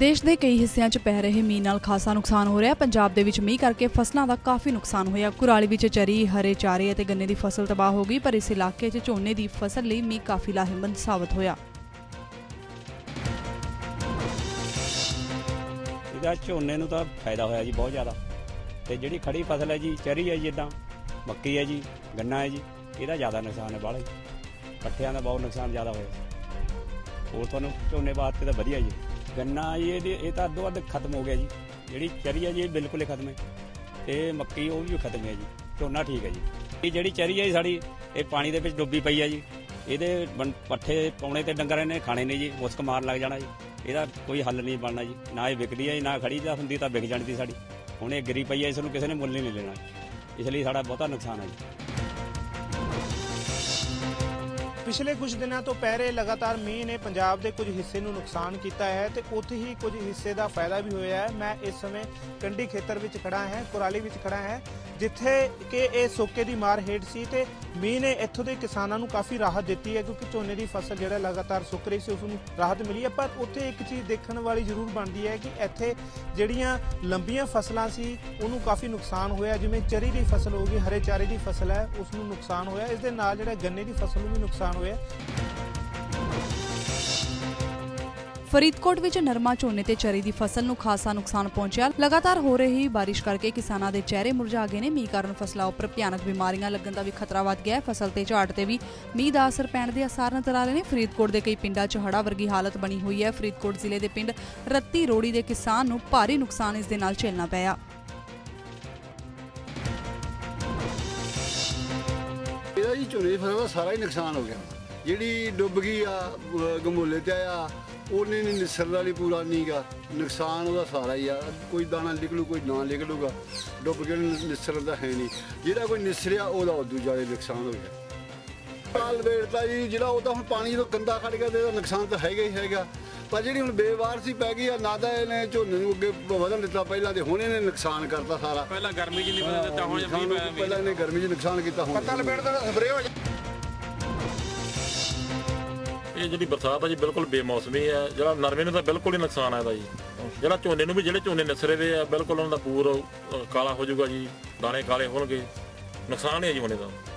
ਦੇਸ਼ ਦੇ ਕਈ ਹਿੱਸਿਆਂ 'ਚ ਪੈ ਰਹੇ ਮੀਂਹ ਨਾਲ ਖਾਸਾ ਨੁਕਸਾਨ ਹੋ ਰਿਹਾ। ਪੰਜਾਬ ਦੇ ਵਿੱਚ ਮੀਂਹ ਕਰਕੇ ਫਸਲਾਂ ਦਾ ਕਾਫੀ ਨੁਕਸਾਨ ਹੋਇਆ। ਕੁਰਾਲੀ ਵਿੱਚ ਚਰੀ, ਹਰੇ ਚਾਰੇ ਅਤੇ ਗੰਨੇ ਦੀ ਫਸਲ ਤਬਾਹ ਹੋ ਗਈ, ਪਰ ਇਸ ਇਲਾਕੇ 'ਚ ਝੋਨੇ ਦੀ ਫਸਲ ਲਈ ਮੀਂਹ ਕਾਫੀ ਲਾਹੇਵੰਦ ਸਾਬਤ ਹੋਇਆ। ਇਹਦਾ ਝੋਨੇ ਨੂੰ ਤਾਂ ਫਾਇਦਾ ਹੋਇਆ ਜੀ ਬਹੁਤ ਜ਼ਿਆਦਾ। ਤੇ ਜਿਹੜੀ ਖੜੀ ਫਸਲ ਹੈ ਜੀ, ਚਰੀ ਹੈ ਜੀ ਇਦਾਂ ਮੱਕੀ ਹੈ ਜੀ, ਗੰਨਾ ਹੈ ਜੀ, ਇਹਦਾ ਜ਼ਿਆਦਾ ਨੁਕਸਾਨ ਹੈ ਬਾਹਲਾ ਪੱਠਿਆਂ ਦਾ ਬਹੁਤ ਨੁਕਸਾਨ ਜ਼ਿਆਦਾ ਹੋਇਆ। ਹੋਰ ਤੁਹਾਨੂੰ ਝੋਨੇ ਵਾਸਤੇ ਤਾਂ ਵਧੀਆ ਜੀ। ਗੰਨਾ ਜੀ ਇਹਦੇ ਇਹ ਤਾਂ ਅੱਧੋ ਅੱਧ ਖਤਮ ਹੋ ਗਿਆ ਜੀ। ਜਿਹੜੀ ਚਰੀ ਹੈ ਜੀ, ਇਹ ਬਿਲਕੁਲ ਹੀ ਖਤਮ ਹੈ। ਤੇ ਮੱਕੀ ਉਹ ਵੀ ਖਤਮ ਹੈ ਜੀ। ਝੋਨਾ ਠੀਕ ਹੈ ਜੀ। ਇਹ ਜਿਹੜੀ ਚਰੀ ਹੈ ਜੀ ਸਾਡੀ, ਇਹ ਪਾਣੀ ਦੇ ਵਿੱਚ ਡੁੱਬੀ ਪਈ ਹੈ ਜੀ। ਇਹਦੇ ਬਣ- ਪੱਠੇ ਪਾਉਣੇ ਤੇ ਡੰਗਰਾਂ ਨੇ ਖਾਣੇ ਨਹੀਂ ਜੀ, ਮੁਸਕ ਮਾਰ ਲੱਗ ਜਾਣਾ ਜੀ। ਇਹਦਾ ਕੋਈ ਹੱਲ ਨਹੀਂ ਬਣਨਾ ਜੀ। ਨਾ ਇਹ ਵਿਕਦੀ ਹੈ ਜੀ, ਨਾ ਖੜੀ ਦਾ ਹੁੰਦੀ ਤਾਂ ਵਿਕ ਜਾਣੀ ਸੀ ਸਾਡੀ। ਹੁਣ ਇਹ ਗਿਰੀ ਪਈ ਹੈ ਇਸ ਨੂੰ ਕਿਸੇ ਨੇ ਮੁੱਲ ਨਹੀਂ ਲੈਣਾ। ਇਸ ਲਈ ਸਾਡਾ ਬਹੁਤਾ ਨੁਕਸਾਨ ਹੈ ਜੀ। ਪਿਛਲੇ ਕੁਝ ਦਿਨਾਂ ਤੋਂ ਪੈ ਰਹੇ ਲਗਾਤਾਰ ਮੀਂਹ ਨੇ ਪੰਜਾਬ ਦੇ ਕੁਝ ਹਿੱਸੇ ਨੂੰ ਨੁਕਸਾਨ ਕੀਤਾ ਹੈ ਤੇ ਉੱਥੇ ਹੀ ਕੁਝ ਹਿੱਸੇ ਦਾ ਫਾਇਦਾ ਵੀ ਹੋਇਆ ਹੈ। ਮੈਂ ਇਸ ਸਮੇਂ ਕੰਢੀ ਖੇਤਰ ਵਿੱਚ ਖੜਾ ਹਾਂ, ਕੁਰਾਲੀ ਵਿੱਚ ਖੜਾ ਹਾਂ, ਜਿੱਥੇ ਕਿ ਇਹ ਸੋਕੇ ਦੀ ਮਾਰ ਹੇਠ ਸੀ ਤੇ ਮੀਂਹ ਨੇ ਇੱਥੋਂ ਦੇ ਕਿਸਾਨਾਂ ਨੂੰ ਕਾਫੀ ਰਾਹਤ ਦਿੱਤੀ ਹੈ ਕਿਉਂਕਿ ਝੋਨੇ ਦੀ ਫਸਲ ਜਿਹੜਾ ਲਗਾਤਾਰ ਸੁੱਕ ਰਹੀ ਸੀ ਉਸ ਨੂੰ ਰਾਹਤ ਮਿਲੀ ਹੈ। ਪਰ ਉੱਥੇ ਇੱਕ ਚੀਜ਼ ਦੇਖਣ ਵਾਲੀ ਜ਼ਰੂਰ ਬਣਦੀ ਹੈ ਕਿ ਇੱਥੇ ਜਿਹੜੀਆਂ ਲੰਬੀਆਂ ਫਸਲਾਂ ਸੀ, ਉਹਨੂੰ ਕਾਫੀ ਨੁਕਸਾਨ ਹੋਇਆ। ਜਿਵੇਂ ਚਰੀ ਦੀ ਫਸਲ ਹੋ ਗਈ, ਹਰੇ ਚਾਰੇ ਦੀ ਫਸਲ ਹੈ ਉਸ ਨੂੰ ਨੁਕਸਾਨ ਹੋਇਆ। ਇਸ ਦੇ ਨਾਲ ਜਿਹੜਾ ਗੰਨੇ ਦੀ ਫਸਲ ਨੂੰ ਵੀ ਨੁਕਸਾਨ ਹੋਇਆ। ਫਰੀਦਕੋਟ ਵਿੱਚ ਨਰਮਾ ਝੋਨੇ ਤੇ ਚਰੀ ਦੀ ਫਸਲ ਨੂੰ ਖਾਸਾ ਨੁਕਸਾਨ ਪਹੁੰਚਿਆ। ਲਗਾਤਾਰ ਹੋ ਰਹੀ ਬਾਰਿਸ਼ ਕਰਕੇ ਕਿਸਾਨਾਂ ਦੇ ਚਿਹਰੇ ਮੁਰਝਾ ਗਏ ਨੇ। ਮੀਂਹ ਕਾਰਨ ਫਸਲਾਂ ਉੱਪਰ ਭਿਆਨਕ ਬਿਮਾਰੀਆਂ ਲੱਗਣ ਦਾ ਵੀ ਖਤਰਾ ਵੱਧ ਗਿਆ ਹੈ। ਫਸਲ ਤੇ ਝਾੜ ਤੇ ਵੀ ਮੀਂਹ ਦਾ ਅਸਰ ਪੈਣ ਦੇ ਆਸਾਰ ਨਜ਼ਰ ਆ ਰਹੇ ਨੇ। ਫਰੀਦਕੋਟ ਦੇ ਕਈ ਪਿੰਡਾਂ 'ਚ ਹੜ੍ਹਾਂ ਵਰਗੀ ਹਾਲਤ ਬਣੀ ਹੋਈ ਹੈ। ਫਰੀਦਕੋਟ ਜ਼ਿਲ੍ਹੇ ਦੇ ਪਿੰਡ ਰੱਤੀ ਰੋੜੀ ਦੇ ਕਿਸਾਨ ਨੂੰ ਭਾਰੀ ਨੁਕਸਾਨ ਇਸ ਦੇ ਨਾਲ ਝੇਲਣਾ ਪਿਆ। ਇਹਦਾ ਜੀ ਝੋਨੇ ਦੀ ਫਸਲ ਦਾ ਸਾਰਾ ਹੀ ਨੁਕਸਾਨ ਹੋ ਗਿਆ। ਜਿਹੜੀ ਡੁੱਬ ਗਈ ਆ ਗਮੋਲੇ ਤੇ ਆਇਆ ਉਹਨੇ ਨਹੀਂ ਨਿਸਰਦਾ ਵਾਲੀ ਪੂਰਾ ਨਹੀਂਗਾ ਨੁਕਸਾਨ ਉਹਦਾ ਸਾਰਾ ਹੀ ਆ। ਕੋਈ ਦਾਣਾ ਨਿਕਲੂ ਕੋਈ ਨਾ ਨਿਕਲੂਗਾ। ਡੁੱਬ ਕੇ ਉਹਨੂੰ ਨਿਸਰਦਾ ਹੈ ਨਹੀਂ ਜਿਹੜਾ ਕੋਈ ਨਿਸਰਿਆ ਉਹਦਾ ਉਦੋਂ ਜ਼ਿਆਦਾ ਨੁਕਸਾਨ ਹੋ ਗਿਆ। ਕਾਲ ਵੇੜਦਾ ਜੀ ਜਿਹੜਾ ਉਹ ਤਾਂ ਹੁਣ ਪਾਣੀ ਜਦੋਂ ਗੰਦਾ ਖੜ ਗਿਆ ਤੇ ਇਹਦਾ ਨੁਕਸਾਨ ਤਾਂ ਹੈਗਾ ਹੀ ਹੈਗਾ। ਪਰ ਜਿਹੜੀ ਹੁਣ ਬੇਵਾਰਸੀ ਪੈ ਗਈ ਆ ਨਾ ਤਾਂ ਇਹਨੇ ਝੋਨੇ ਨੂੰ ਅੱਗੇ ਵਧਣ ਦਿੱਤਾ ਪਹਿਲਾਂ ਤੇ ਹੁਣ ਇਹਨੇ ਨੁਕਸਾਨ ਕਰਤਾ ਸਾਰਾ। ਪਹਿਲਾਂ ਗਰਮੀ ਜਿੰਨੀ ਵਧਣ ਦਿੱਤਾ ਹੁਣ ਮੀਂਹ ਪਿਆ ਪਹਿਲਾਂ ਇਹਨੇ ਗਰਮੀ 'ਚ ਨੁਕਸਾਨ ਕੀਤਾ ਹੁਣ ਪੱਤਾ ਲਪੇਟ ਦਾ ਸਪਰੇਅ ਹੋ ਇਹ ਜਿਹੜੀ ਬਰਸਾਤ ਆ ਜੀ ਬਿਲਕੁਲ ਬੇਮੌਸਮੀ ਹੈ। ਜਿਹੜਾ ਨਰਮੇ ਨੂੰ ਤਾਂ ਬਿਲਕੁਲ ਹੀ ਨੁਕਸਾਨ ਆਇਆ ਜੀ ਜਿਹੜਾ ਝੋਨੇ ਨੂੰ ਵੀ ਜਿਹੜੇ ਝੋਨੇ ਨਿਸਰੇ ਵੇ ਆ, ਬਿਲਕੁਲ ਉਹਨਾਂ ਦਾ ਪੂਰ ਕਾਲਾ ਹੋ ਜਾਊਗਾ ਜੀ, ਦਾਣੇ ਕਾਲੇ ਹੋਣਗੇ। ਨੁਕਸਾਨ ਹੀ ਹੈ ਜੀ ਹੁਣ ਦਾ।